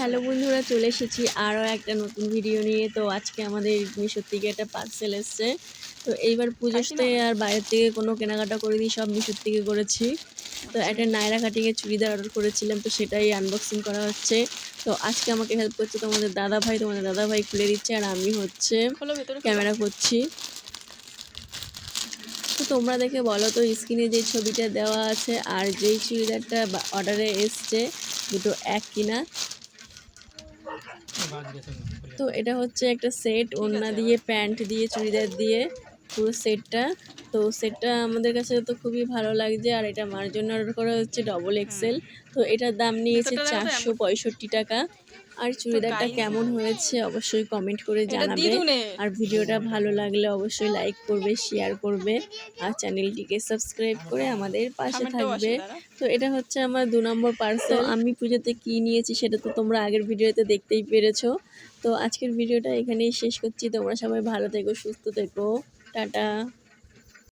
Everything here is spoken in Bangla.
হ্যালো বন্ধুরা চলে এসেছি আরও একটা নতুন ভিডিও নিয়ে। তো আজকে আমাদের মিশোর থেকে একটা পার্সেল এসছে। তো এইবার পুজোতে আর বাইরের থেকে কোনো কেনাকাটা করিনি সব মিশোর থেকে করেছি। তো একটা নায়রা কাটিংয়ের চুড়িদার অর্ডার করেছিলাম তো সেটাই আনবক্সিং করা হচ্ছে। তো আজকে আমাকে হেল্প করছে তোমাদের দাদা ভাই তোমাদের দাদা ভাই খুলে দিচ্ছে আর আমি হচ্ছে ক্যামেরা করছি। তো তোমরা দেখে বলো তো স্ক্রিনে যে ছবিটা দেওয়া আছে আর যেই চুড়িদারটা অর্ডারে এসছে দুটো এক কিনা। তো এটা হচ্ছে একটা সেট ওড়না দিয়ে প্যান্ট দিয়ে চুড়িদার দিয়ে পুরো সেটটা। তো সেটটা আমাদের কাছে তো খুবই ভালো লাগছে আর এটা মার জন্য অর্ডার করা হচ্ছে ডবল এক্সেল তো এটার দাম নিয়েছে চারশো পঁয়ষট্টি টাকা। আর চুড়িদারটা কেমন হয়েছে অবশ্যই কমেন্ট করে জানাবে। আর ভিডিওটা ভালো লাগলে অবশ্যই লাইক করবে শেয়ার করবে আর চ্যানেলটিকে সাবস্ক্রাইব করে আমাদের পাশে থাকবে। তো এটা হচ্ছে আমার দু নম্বর পার্সেল আমি পুজোতে কি নিয়েছি সেটা তো তোমরা আগের ভিডিওতে দেখতেই পেরেছ। তো আজকের ভিডিওটা এখানেই শেষ করছি। তোমরা সবাই ভালো থেকো সুস্থ থেকো। টাটা।